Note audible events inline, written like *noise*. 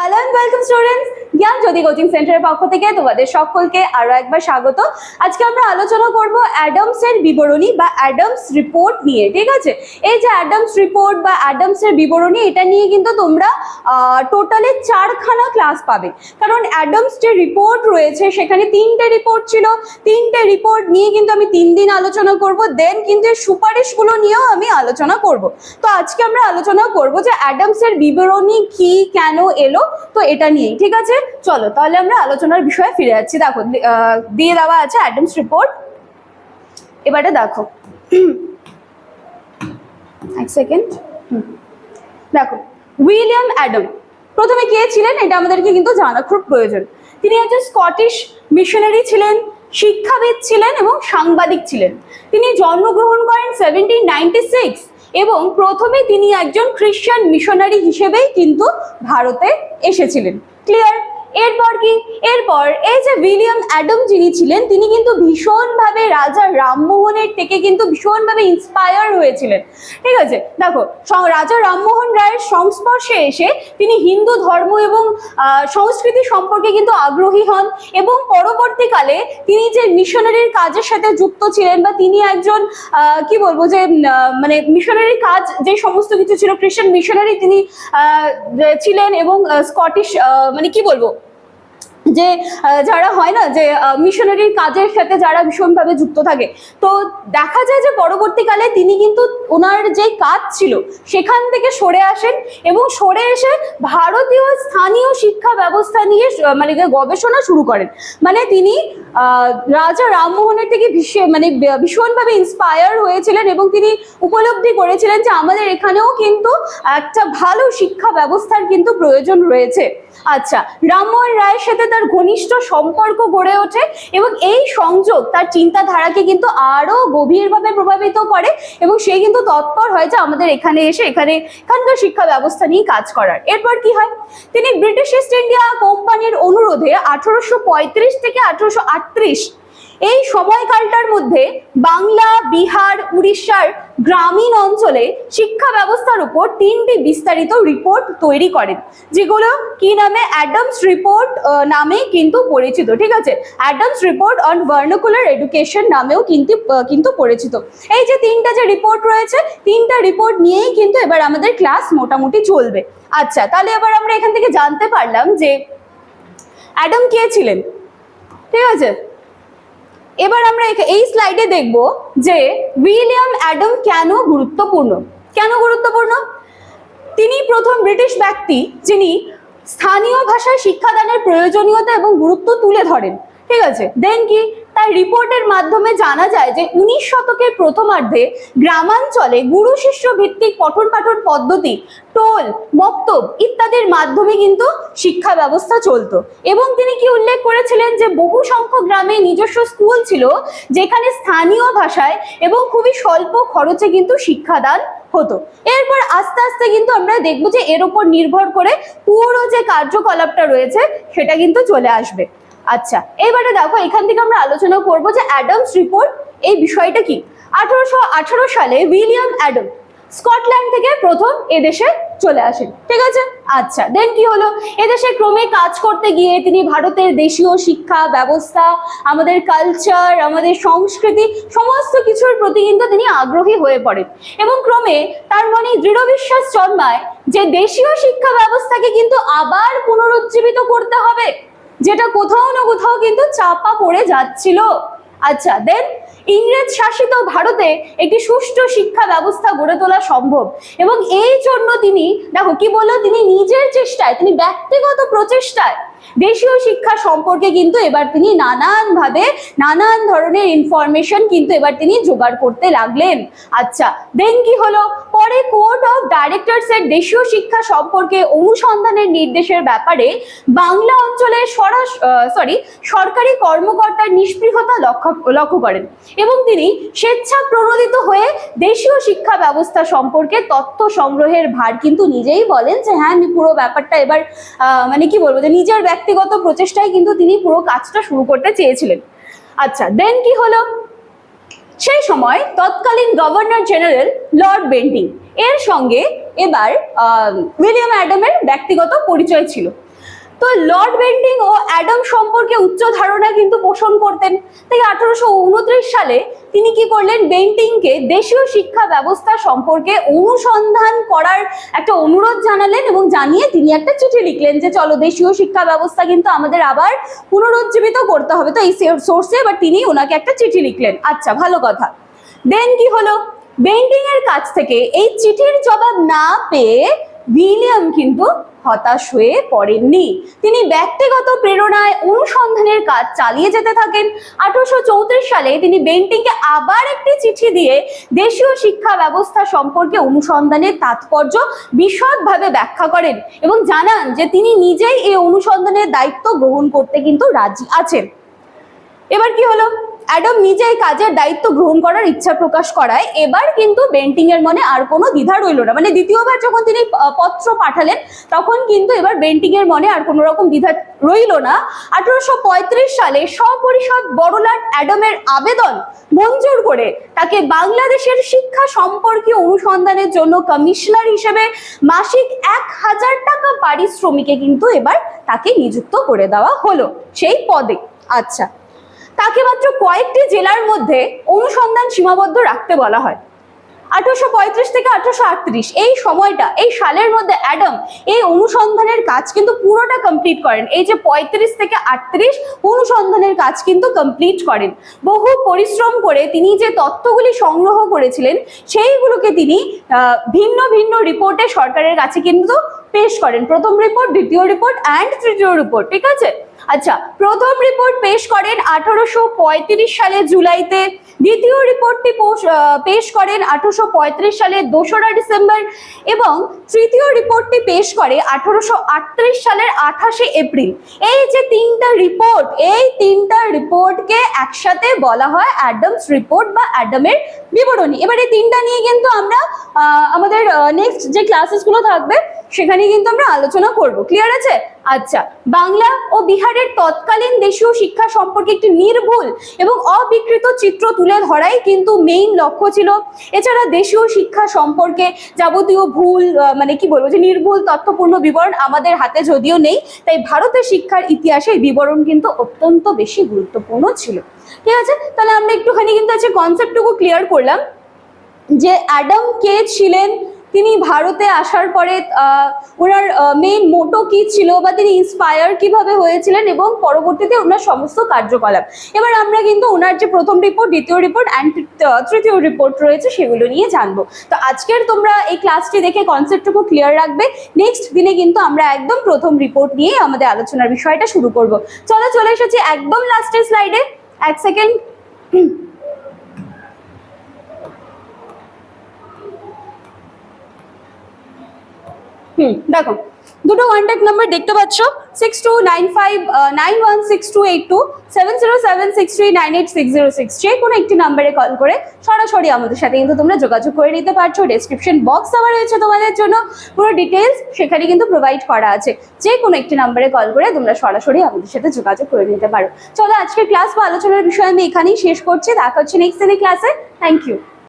Hello and welcome students জ্ঞান জ্যোতি coaching সেন্টারের পক্ষ থেকে তোমাদের সকলকে আরও একবার স্বাগত। আজকে আমরা আলোচনা করব অ্যাডামস এর বিবরণী বা অ্যাডামস রিপোর্ট নিয়ে, ঠিক আছে? এই যে অ্যাডামস রিপোর্ট বা অ্যাডামস এর বিবরণী, এটা নিয়ে কিন্তু তোমরা টোটালি চারখানা ক্লাস পাবে। কারণ অ্যাডামস যে রিপোর্ট রয়েছে, সেখানে তিনটে রিপোর্ট ছিল। তিনটে রিপোর্ট নিয়ে কিন্তু আমি তিন দিন আলোচনা করব। দেন কিন্তু এর সুপারিশগুলো নিয়েও আমি আলোচনা করব। তো আজকে আমরা আলোচনা করব যে অ্যাডামস এর বিবরণী কি, কেন এলো? তো এটা নিয়েই, ঠিক আছে? চলো, তাহলে আমরা আলোচনার বিষয়ে ফিরে যাচ্ছি। দেখো দিয়ে দেওয়া আছে অ্যাডামস রিপোর্ট। এবারে দেখো। *clears throat* এক সেকেন্ড। দেখো, উইলিয়াম অ্যাডাম। প্রথমে কে ছিলেন? এটা আমাদেরকে কিন্তু জানা খুব প্রয়োজন। তিনি একজন স্কটিশ মিশনারি ছিলেন, শিক্ষাবিদ ছিলেন এবং সাংবাদিক ছিলেন। তিনি জন্মগ্রহণ করেন সেভেন্টিন নাইনটি সিক্স এবং প্রথমে তিনি একজন খ্রিস্টান মিশনারি হিসেবেই কিন্তু ভারতে এসেছিলেন। ক্লিয়ার এরপর কি? এরপর এই যে উইলিয়াম অ্যাডম যিনি ছিলেন, তিনি কিন্তু ভীষণভাবে রাজা রামমোহনের থেকে কিন্তু ভীষণভাবে ইন্সপায়ার হয়েছিলেন। ঠিক আছে? দেখো রাজা রামমোহন রায়ের সংস্পর্শে এসে তিনি হিন্দু ধর্ম এবং সংস্কৃতি সম্পর্কে কিন্তু আগ্রহী হন এবং পরবর্তীকালে তিনি যে মিশনারির কাজের সাথে যুক্ত ছিলেন বা তিনি একজন কি বলব যে মানে মিশনারি কাজ যে সমস্ত কিছু ছিল খ্রিস্টান মিশনারি তিনি ছিলেন এবং স্কটিশ মানে কি বলব? যে যারা হয় না, যে মিশনারির কাজের সাথে যারা ভীষণভাবে যুক্ত থাকে। তো দেখা যায় যে, পরবর্তীকালে তিনি কিন্তু ওনার যে কাজ ছিল, সেখান থেকে সরে আসেন এবং সরে এসে ভারতীয় স্থানীয় শিক্ষা ব্যবস্থা নিয়ে মানে গবেষণা শুরু করেন। মানে তিনি রাজা রামমোহনের থেকে মানে ভীষণভাবে ইন্সপায়ার হয়েছিলেন এবং তিনি উপলব্ধি করেছিলেন যে, আমাদের এখানেও কিন্তু একটা ভালো শিক্ষা ব্যবস্থার কিন্তু প্রয়োজন রয়েছে। আচ্ছা রামমোহন রায়ের সাথে তার ঘনিষ্ঠ সম্পর্ক গড়ে ওঠে এবং এই সংযোগ তার চিন্তাধারাকে কিন্তু আরও গভীরভাবে প্রভাবিত করে এবং সে কিন্তু তৎপর হয় যে আমাদের এখানে এসে এখানে এখানকার শিক্ষা ব্যবস্থা নিয়ে কাজ করার। এরপর কি হয়? তিনি ব্রিটিশ ইস্ট ইন্ডিয়া কোম্পানির অনুরোধে আঠারোশো পঁয়ত্রিশ থেকে আঠারোশো আটত্রিশ এই সময়কালটার মধ্যে বাংলা, বিহার, উড়িষ্যার গ্রামীণ অঞ্চলে শিক্ষা ব্যবস্থার উপর তিনটি বিস্তারিত রিপোর্ট তৈরি করেন, যেগুলো কি নামে অ্যাডামস রিপোর্ট নামে কিন্তু পরিচিত, ঠিক আছে? Adams report on vernacular education নামেও কিন্তু কিন্তু পরিচিত। এই যে তিনটা যে রিপোর্ট রয়েছে, তিনটা রিপোর্ট নিয়েই কিন্তু এবার আমাদের ক্লাস মোটামুটি চলবে। আচ্ছা তাহলে এবার আমরা এখান থেকে জানতে পারলাম যে অ্যাডাম কে ছিলেন? ঠিক আছে? এবার আমরা এই স্লাইডে দেখব যে উইলিয়াম অ্যাডাম কেন গুরুত্বপূর্ণ? কেন গুরুত্বপূর্ণ? তিনি প্রথম ব্রিটিশ ব্যক্তি যিনি স্থানীয় ভাষায় শিক্ষাদানের প্রয়োজনীয়তা এবং গুরুত্ব তুলে ধরেন। ঠিক আছে? দেন কি? তার রিপোর্টের মাধ্যমে জানা যায় যে উনিশ শতকের প্রথমার্ধে গ্রামাঞ্চলে গুরু শিষ্য ভিত্তিক পঠন পাঠন পদ্ধতি, টোল মক্তব ইত্যাদির মাধ্যমে কিন্তু শিক্ষা ব্যবস্থা চলতো। এবং তিনি কি উল্লেখ করেছিলেন যে বহু সংখ্যক গ্রামে নিজস্ব স্কুল ছিল যেখানে স্থানীয় ভাষায় এবং খুবই স্বল্প খরচে কিন্তু শিক্ষাদান হতো। এরপর আস্তে আস্তে কিন্তু আমরা দেখব যে এর উপর নির্ভর করে পুরো যে কার্যকলাপটা রয়েছে সেটা কিন্তু চলে আসবে। আচ্ছা এবারে দেখো, এখান থেকে আমরা আলোচনা করব যে অ্যাডামস রিপোর্ট, এই বিষয়টা কি? আঠারোশো আঠারো সালে উইলিয়াম অ্যাডাম স্কটল্যান্ড থেকে প্রথম এদেশে চলে আসেন, ঠিক আছে? আচ্ছা দেন কি হলো? এদেশে ক্রমে কাজ করতে গিয়ে তিনি ভারতের দেশীয় শিক্ষা ব্যবস্থা, আমাদের কালচার আমাদের সংস্কৃতি, সমস্ত কিছুর প্রতি কিন্তু তিনি আগ্রহী হয়ে পড়েন। এবং ক্রমে তার মনে দৃঢ় বিশ্বাস জন্মায় যে দেশীয় শিক্ষা ব্যবস্থাকে কিন্তু আবার পুনরুজ্জীবিত করতে হবে। যেটা কোথাও না কোথাও কিন্তু চাপা পড়ে যাচ্ছিল। আচ্ছা দেন ইংরেজ শাসিত ভারতে একটি সুষ্ঠু শিক্ষা ব্যবস্থা গড়ে তোলা সম্ভব। এবং এই জন্য তিনি, দেখো, কি বলল? তিনি নিজের চেষ্টায়, তিনি ব্যক্তিগত প্রচেষ্টায় দেশীয় শিক্ষা সম্পর্কে কিন্তু এবার তিনি নানান ভাবে নানান ধরনের ইনফরমেশন কিন্তু এবার তিনি জোগাড় করতে লাগলেন। আচ্ছা দেন কি হলো? পরে কোর্ট অফ ডাইরেক্টরস এর দেশীয় শিক্ষা সম্পর্কে অনুসন্ধানের নির্দেশের ব্যাপারে বাংলা অঞ্চলের সরাস সরি সরকারি কর্মকর্তার নিষ্পৃহতা লক্ষ্য লক্ষ্য করেন এবং তিনি স্বেচ্ছা প্রণোদিত হয়ে দেশীয় শিক্ষা ব্যবস্থা সম্পর্কে তথ্য সংগ্রহের ভার কিন্তু নিজেই বলেন যে হ্যাঁ আমি পুরো ব্যাপারটা এবার মানে কি বলব, যে নিজের ব্যক্তিগত প্রচেষ্টায় কিন্তু তিনি পুরো কাজটা শুরু করতে চেয়েছিলেন। আচ্ছা দেন কি হলো? সেই সময় তৎকালীন গভর্নর জেনারেল লর্ড বেন্টিং, এর সঙ্গে এবার উইলিয়াম অ্যাডামের ব্যক্তিগত পরিচয় ছিল। তো লর্ড বেন্টিং ও অ্যাডাম সম্পর্কে উচ্চ ধারণা কিন্তু পোষণ করতেন। তাই আঠারোশো উনত্রিশ সালে তিনি কি করলেন? বেন্টিংকে দেশীয় শিক্ষা ব্যবস্থা সম্পর্কে অনুসন্ধান করার একটা অনুরোধ জানালেন এবং জানিয়ে তিনি একটা চিঠি লিখলেন যে, চলো দেশীয় শিক্ষা ব্যবস্থা কিন্তু আমাদের আবার পুনরুজ্জীবিত করতে হবে। তো এই সোর্সে এবার তিনি ওনাকে একটা চিঠি লিখলেন। আচ্ছা ভালো কথা। দেন কি হলো? বেন্টিং এর কাছ থেকে এই চিঠির জবাব না পেয়ে উইলিয়াম কিন্তু হতাশ হয়ে পড়েননি। তিনি ব্যক্তিগত প্রেরণায় অনুসন্ধানের কাজ চালিয়ে যেতে থাকেন। আঠারোশো চৌত্রিশ সালে তিনি বেন্টিংকে আবার একটি চিঠি দিয়ে দেশীয় শিক্ষা ব্যবস্থা সম্পর্কে অনুসন্ধানের তাৎপর্য বিশদভাবে ব্যাখ্যা করেন এবং জানান যে তিনি নিজেই এই অনুসন্ধানের দায়িত্ব গ্রহণ করতে কিন্তু রাজি আছেন। এবার কি হলো? অ্যাডম নিজে এই কাজের দায়িত্ব গ্রহণ করার ইচ্ছা প্রকাশ করায়। এবার কিন্তু বেন্টিং এর মনে আর কোনো দ্বিধা রইল না। মানে দ্বিতীয়বার যখন তিনি পত্র পাঠালেন, তখন কিন্তু এবার বেন্টিং এর মনে আর কোনো রকম দ্বিধা রইল না। আঠারোশো পঁয়ত্রিশ সালে সপরিষদ বড়লাট অ্যাডমের আবেদন মঞ্জুর করে তাকে বাংলাদেশের শিক্ষা সম্পর্কীয় অনুসন্ধানের জন্য কমিশনার হিসেবে মাসিক এক হাজার টাকা পারিশ্রমিকে কিন্তু এবার তাকে নিযুক্ত করে দেওয়া হলো। সেই পদে। আচ্ছা। তাকে মাত্র কয়েকটি জেলার মধ্যে অনুসন্ধান সীমাবদ্ধ রাখতে বলা হয়। আঠারোশো পঁয়ত্রিশ থেকে আঠারোশো আটত্রিশ, এই সময়টা, এই সালের মধ্যে অ্যাডাম এই অনুসন্ধানের কাজ কিন্তু পুরোটা কমপ্লিট করেন। এই যে পঁয়ত্রিশ থেকে আটত্রিশ অনুসন্ধানের কাজ কিন্তু কমপ্লিট করেন। বহু পরিশ্রম করে তিনি যে তথ্যগুলি সংগ্রহ করেছিলেন, সেইগুলোকে তিনি ভিন্ন ভিন্ন রিপোর্টে সরকারের কাছে কিন্তু পেশ করেন। প্রথম রিপোর্ট দ্বিতীয় রিপোর্ট অ্যান্ড তৃতীয় রিপোর্ট ঠিক আছে? আচ্ছা প্রথম রিপোর্ট পেশ করেন আঠারোশো পঁয়ত্রিশ সালে জুলাইতে। দ্বিতীয় রিপোর্টটি পেশ করেন আঠারোশো সালের দোসরা ডিসেম্বর এবং তৃতীয় রিপোর্টটি পেশ করে আঠারোশো আটত্রিশ সালের আঠাশে এপ্রিল। এই যে তিনটা রিপোর্ট এই তিনটা রিপোর্টকে একসাথে বলা হয় অ্যাডামস রিপোর্ট বা অ্যাডামের বিবরণী। এবার এই তিনটা নিয়ে কিন্তু আমরা আমাদের নেক্সট যে ক্লাসেসগুলো থাকবে, সেখানে কিন্তু আমরা আলোচনা করব। ক্লিয়ার আছে? আচ্ছা বাংলা ও বিহারের তৎকালীন দেশীয় শিক্ষা সম্পর্কে একটি নির্ভুল এবং অবিকৃত চিত্র তুলে ধরাই কিন্তু মেইন লক্ষ্য ছিল। এছাড়া দেশীয় শিক্ষা সম্পর্কে যাবতীয় ভুল মানে কি বলব, যে নির্ভুল তথ্যপূর্ণ বিবরণ আমাদের হাতে যদিও নেই, তাই ভারতের শিক্ষার ইতিহাসে বিবরণ কিন্তু অত্যন্ত বেশি গুরুত্বপূর্ণ ছিল। ঠিক আছে? তাহলে আমরা একটুখানি কিন্তু আজকে কনসেপ্টটুকু ক্লিয়ার করলাম। যে অ্যাডাম কে ছিলেন তিনি ভারতে আসার পরে ওনার মেইন মোটো কি ছিল বা তিনি ইন্সপায়ার কীভাবে হয়েছিলেন এবং পরবর্তীতে ওনার সমস্ত কার্যকলাপ। এবার আমরা কিন্তু ওনার যে প্রথম রিপোর্ট দ্বিতীয় রিপোর্ট অ্যান্ড তৃতীয় রিপোর্ট রয়েছে সেগুলো নিয়ে জানব। তো আজকের তোমরা এই ক্লাসটি দেখে কনসেপ্টটুকু ক্লিয়ার রাখবে। নেক্সট দিনে কিন্তু আমরা একদম প্রথম রিপোর্ট নিয়ে আমাদের আলোচনার বিষয়টা শুরু করব। চলো চলে এসেছি একদম লাস্টের স্লাইডে এক সেকেন্ড দেখো, দুটো কন্ট্যাক্ট নাম্বার দেখতে পাচ্ছ six two nine five nine one six two eight two seven zero seven six three nine eight six zero six যে কোনো একটি নাম্বারে কল করে সরাসরি আমাদের সাথে কিন্তু তোমরা যোগাযোগ করে নিতে পারছ। ডেসক্রিপশন বক্স দেওয়া রয়েছে তোমাদের জন্য, পুরো ডিটেলস সেখানে কিন্তু প্রোভাইড করা আছে। যে কোনো একটি নাম্বারে কল করে তোমরা সরাসরি আমাদের সাথে যোগাযোগ করে নিতে পারো। চলো, আজকের ক্লাস বা আলোচনার বিষয় আমি এখানেই শেষ করছি। দেখা হচ্ছে নেক্সট দিনের ক্লাসে থ্যাংক ইউ